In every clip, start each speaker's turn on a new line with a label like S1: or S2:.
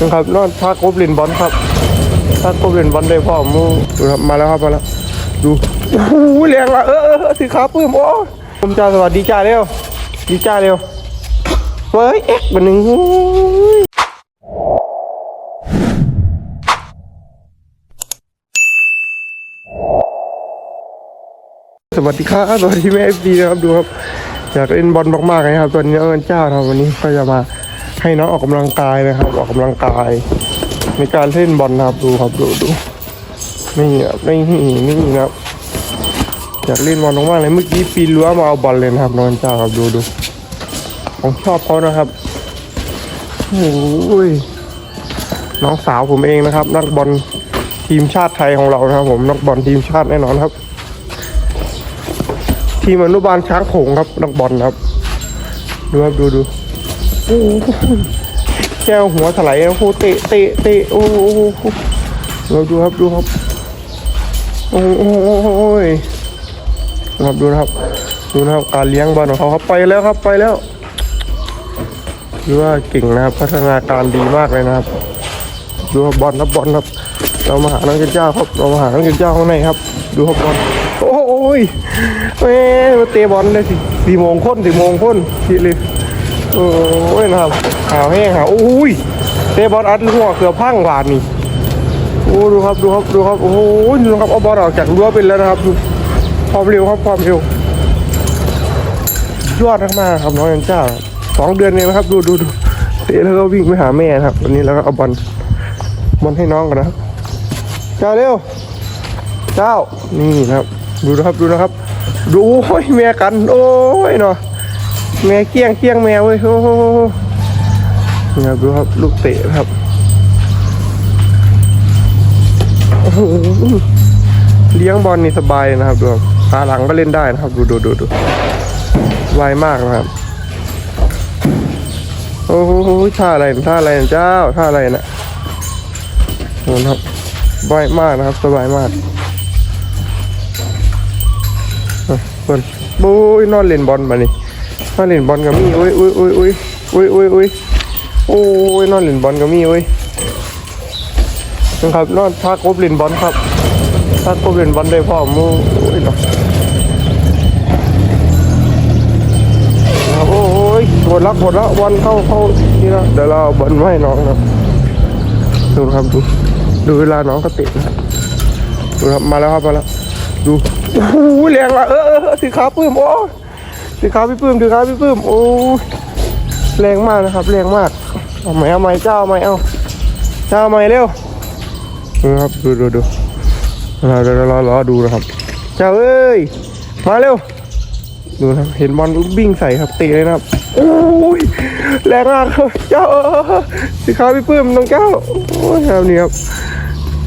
S1: นะครับนอนพักกบลินบอลครับพักกบลินบอลได้พ่อมูดูครับมาแล้วครับมาแล้วดูโอ้โหแรงละเออเออสิครับปื้มโอ้ผมจ้าสวัสดีจ้าเร็วดีจ้าเร็วเฮ้ยเอ็กบันหนึ่งสวัสดีครับสวัสดีแม่เอฟดีนะครับดูครับอยากเล่นบอลมากๆนะครับตอนนี้เอิญเจ้านะครับวันนี้ก็จะมา ให้น้องออกกำลังกายนะครับ ออกกำลังกาย ในการเล่นบอลนะครับดูครับดูดูนี่ครับนี่นี่นะครับอยากเล่นบอลมากๆเลยเมื่อกี้ปีนรั้วมาเอาบอลเลยนะครับน้องเจ้าครับดูดูผมชอบเขานะครับโอ้ยน้องสาวผมเองนะครับ นักบอลทีมชาติไทยของเรานะครับผมนักบอลทีมชาติแน่นอนครับ ทีมอนุบาลช้างโขงครับนักบอลครับ ดูครับดูดู โอ้โหแก้วหัวถลายโอ้โหเตะเตะเตะโอ้โหเราดูครับดูครับโอ้โหครับดูนะครับดูนะครับการเลี้ยงบอลของเขาครับไปแล้วครับไปแล้วดูว่าเก่งนะครับพัฒนาการดีมากเลยนะครับดูครับบอลครับบอลครับ เรามาหาน้องเจ้าครับเรามาหาน้องเจ้าข้างในครับ ดูครับบอลโอ้ยแม่มาเตะบอลเลยสิสี่โมงค้นสี่โมงค้นทีเลย โอ้ยนะครับหาวแห้งหาวโอ้ยเตะบอลอัดหัวเกือบพังหวานนี่โอ้ดูครับดูครับดูครับโอ้ยดูครับเอาบอลออกจากรั้วเป็นแล้วนะครับดูความเร็วครับความเร็วยอดมากๆครับน้องยังเจ้าสองเดือนเองนะครับดูดูดูเตะแล้วก็วิ่งไปหาแม่ครับวันนี้แล้วก็เอาบอลบอลให้น้องกันนะครับเจ้าเร็วเจ้านี่นะครับ ดูนะครับดูนะครับ ดูโอ้ยแม่กัน โอ้ยเนาะ แม่เกี้ยงเกี้ยงแมวเว้ยโอ้โหนี่ครับดูครับลูกเตะครับโอ้โหเลี้ยงบอลนี่สบายนะครับดูขาหลังก็เล่นได้นะครับ ดูดูดูดูไวมากนะครับ โอ้โหท่าอะไรท่าอะไรเจ้าท่าอะไรนะนะครับสบายมากนะครับ สบายมากอะเพิ่นบุ้ยนอนเล่นบอลมานี่ นอนเล่นบอลกับมี่อุ้ยอุ้ยอุ้ยอุ้ยอุ้ยอุ้ยอุ้ยโอ้ยนอนเล่นบอลกับมี่อุ้ยนะครับนอนพักกบเล่นบอลครับพักกบเล่นบอลได้พ่อมูอุ้ยเนาะโอ้ยหมดละหมดละบอลเข้าเข้านี่ละเดี๋ยวเราบอลมาให้น้องนะดูครับดูดูเวลาน้องก็เตะนะดูครับมาแล้วครับมาแล้วดูโอ้โหแรงละเออเออเออสีขาวปื้มโอ้ สีขาวพี่ปื้มสีขาวพี่ปื้มโอ้แรงมากนะครับแรงมากเอาไหมเอาไหมเจ้าเอาไหมเอาเจ้าไหมเร็วดูครับดูดูดูราเดี๋ยวเรารอดูนะครับ เจ้าเอ้ยมาเร็วดูนะเห็นบอลวิ่งใส่ครับเตะเลยนะครับโอ้ยแรงมากครับเจ้าเออเออเออสีขาวพี่ปื้มน้องเจ้าโอ้ยครับนี่ครับ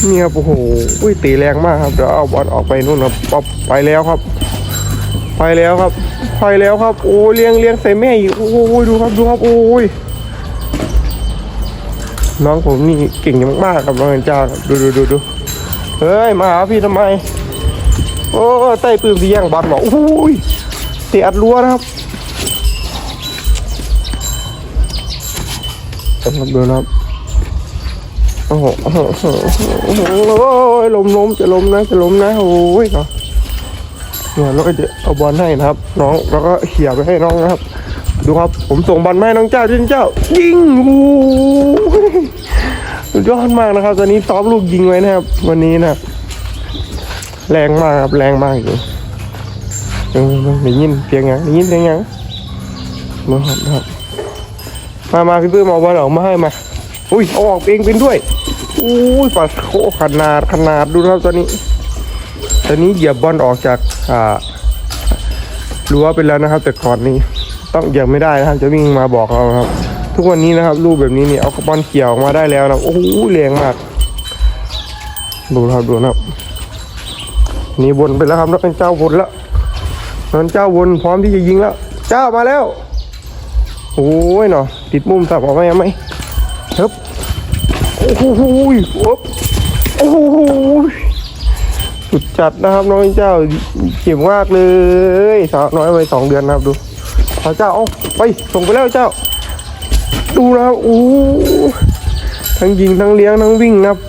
S1: นี่ครับโอ้โหตีแรงมากครับเดี๋ยวเอาบอลออกไปนู่นครับปั๊บไปแล้วครับ ไปแล้วครับไปแล้วครับ โอ้ยเลี้ยงเลี้ยงใส่แม่อีกโอ้ยดูครับดูครับโอ้ยน้องผมนี่เก่งมากๆครับน้องเจ้าครับดูดูดูดูเฮ้ยมาหาพี่ทำไม โอ้ยใต้ปืนที่แย่งบอลบอกโอ้ยเตะอัดรั้วนะครับครับดูนะครับโอ้โหโอ้โหโอ้โหโอ้ยลมล้มจะล้มนะจะล้มนะโอ้ยเนาะ เนี่ยเราก็จะเอาบอลให้นะครับ น้องแล้วก็เขี่ยไปให้น้องนะครับ ดูครับผมส่งบอลให้น้องเจ้าจินเจ้า ยิงโอ้ยสุดยอดมากนะครับ ตอนนี้ซ้อมลูกยิงไว้นะครับ วันนี้นะแรงมากครับแรงมากจริงเออได้ยินเสียงยังได้ยินเสียงยังนะครับครับมามาพี่ปื้มเอาบอลออกมาให้มาอุ้ยเอาออกเองเป็นด้วยอุ้ยปัดโคขนาดขนาดดูนะครับตอนนี้ ตอนนี้เหยียบบอลออกจากอ่ารั้วไปแล้วนะครับ แต่ก่อนนี้ต้องเหยียบไม่ได้นะครับ จะวิ่งมาบอกเราครับ ทุกวันนี้นะครับรูปแบบนี้เนี่ยเอาบอลเกี่ยวออกมาได้แล้วนะโอ้โหแรงมากดูครับดูนะครับ นี่วนไปแล้วครับแล้วเป็นเจ้าวนแล้วนั่นเจ้าวนพร้อมที่จะยิงแล้ว เจ้ามาแล้วโอ้ยเนาะติดมุมสับออกมาไหมครับโอ้โหโอ้โอ้โห สุดจัดนะครับน้องเจ้าเก่งมากเลยสาวน้อยไปสองเดือนนะครับดูเอาเจ้าเอาไปส่งไปแล้วเจ้า ดูนะครับโอ้ทั้งยิงทั้งเลี้ยงทั้งวิ่งนะครับ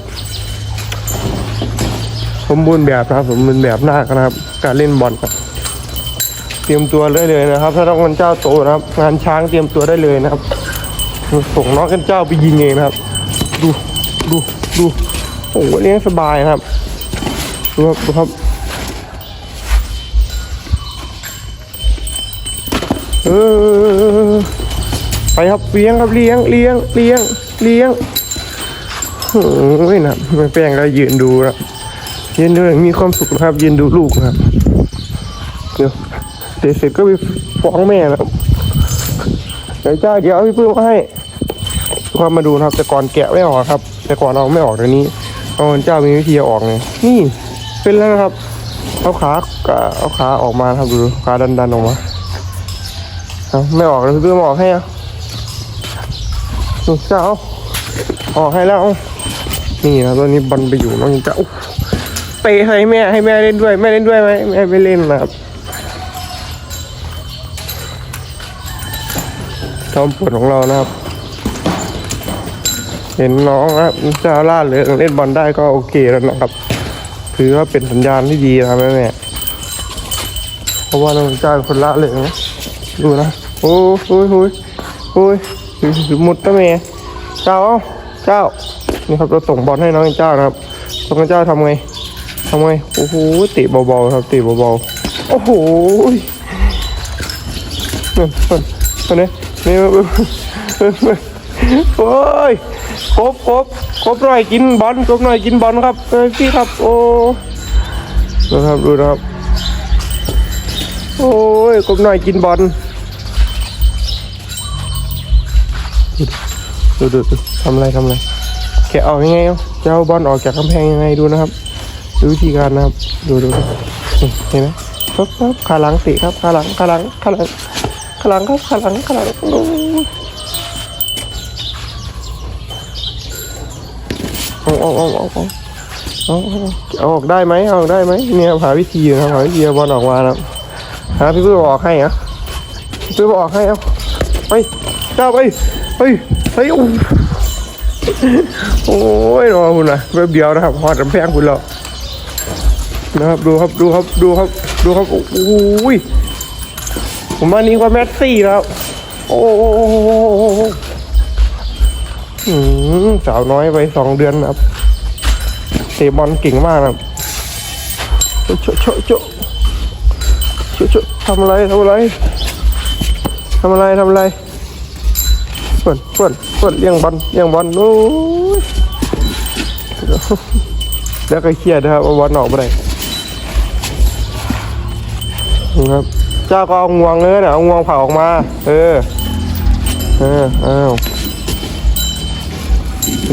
S1: สมบูรณ์แบบนะครับสมบูรณ์แบบหน้ากนะครับ การเล่นบอลครับเตรียมตัวได้เลยนะครับ ถ้าต้องกันเจ้าโตนะครับ งานช้างเตรียมตัวได้เลยนะครับ ส่งน้องกันเจ้าไปยิงเองนะครับ ดูดูดูโอ้เลี้ยงสบายนะครับ ครับครับเออไปครับเลี้ยงครับเลี้ยงเลี้ยงเลี้ยงเลี้ยงโอ้ยนะไม่แป้งก็ยืนดูนะยืนดูอย่างมีความสุขนะครับ ยืนดูลูกนะครับเดี๋ยวเดี๋ยวเสร็จก็ไปฟ้องแม่นะครับเดี๋ยวเจ้าเดี๋ยวพี่ปื้มมาให้ความมาดูนะครับ แต่ก่อนแกะไม่ออกครับ แต่ก่อนเอาไม่ออกเดี๋ยวนี้เอาเจ้ามีวิธีออกไงนี่ เป็นแล้วนะครับ เอาขาเอาขาออกมาครับดูขาดันดันออกมาเอาไม่ออกเลยเพื่อนออกให้อะดูเจ้าออกให้แล้ว นี่นะตอนนี้บอลไปอยู่น้องจ้าอุ๊ยเตะให้แม่ให้แม่เล่นด้วยแม่เล่นด้วยไหมแม่ไม่เล่นนะครับจอมปวดของเรานะครับ เห็นน้องครับเจ้าล่าเหลืองเล่นบอลได้ก็โอเคแล้วนะครับ ถือว่าเป็นสัญญาณที่ดีนะครับแม่แม่เพราะว่าน้องเจ้าเป็นคนล่าเลืองนะดูนะโอ้ยโอ้ยโอ้ยโอ้ยหมุดตะเมเจ้าเอาเจ้านี่ครับเราส่งบอลให้น้องเจ้านะครับน้องเจ้าทำไงทำไงโอ้โหเตะเบาๆครับเตะเบาๆโอ้โหนี่นี่นี่นี่โอ้ย ครบครบครบหน่อยกินบอลครบหน่อยกินบอลครับเออพี่ครับ โอ้นะครับดูนะครับ โอ้ยครบหน่อยกินบอลดูดูดูทำอะไรทำอะไรแกะออกยังไงเอาจะเอาบอลออกจากกำแพงยังไงดูนะครับดูวิธีการนะครับ ดูดูเห็นไหมปั๊บปั๊บขาหลังติครับขาหลังขาหลังขาหลังขาหลังครับขาหลังขาหลังโอ้ย เอาเอาเอาเอาเอาเอาออกได้ไหมเอาออกได้ไหมเนี่ยหาวิธีอยู่นะหาวิธีเอาบอลออกมานะครับหาพี่เพื่อออกให้อะพี่เพื่อออกให้เอาไปเจ้าไปไปไปโอ้โอ้ยรอคุณนะแป๊บเดียวนะครับหอดกำแพงคุณแล้วนะครับดูครับดูครับดูครับดูครับโอ้ยผมว่านี้กว่าแมสซี่แล้ว โอ้ สาวน้อยไปสองเดือนนะครับเตะบอลเก่งมากนะครับโชโชโชโชโชทำอะไรทำอะไรทำอะไรทำอะไรเปิดเปิดเปิดเลี้ยงบอลเลี้ยงบอลโอ้ยแล้วก็เครียดนะครับเอาบอลออกไปเลยนะครับ เจ้าก็เอางวงเลยนะเอางวงเผาออกมา เออ เอออ้าว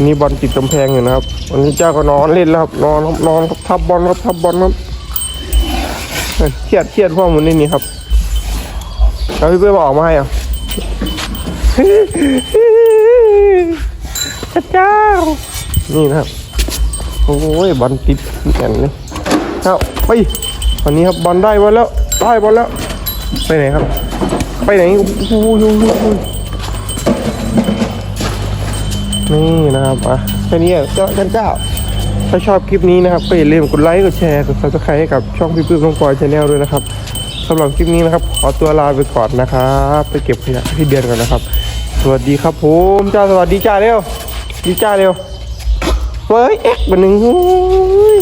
S1: วันนี้บอลติดกำแพงอยู่นะครับ วันนี้เจ้าก็นอนเล่นแล้วครับ นอนครับนอนครับทับบอลครับทับบอลครับเครียดเครียดเพราะมันนี่นี่ครับแล้วพี่เพื่อนออกมาให้อะเจ้า นี่นะครับ โอ้ยบอลติดแอนเลยเอาไปวันนี้ครับบอลได้บอลแล้ว ได้บอลแล้ว ไปไหนครับ ไปไหนโอ้โหโอ้โหโอ้โห นี่นะครับอะแค่นี้อะเจ้าท่านเจ้าถ้าชอบคลิปนี้นะครับก็อย่าลืมกดไลค์กดแชร์กดซับสไครต์ให้กับช่องพี่ปื้มน้องปอยชาแนลด้วยนะครับสำหรับคลิปนี้นะครับ ขอตัวลาไปก่อนนะครับไปเก็บขยะที่เดือนก่อนนะครับ สวัสดีครับผมเจ้าสวัสดีจ้าเร็วดีจ้าเร็วเฮ้ยเอ็กบันหนึ่งโอ้ย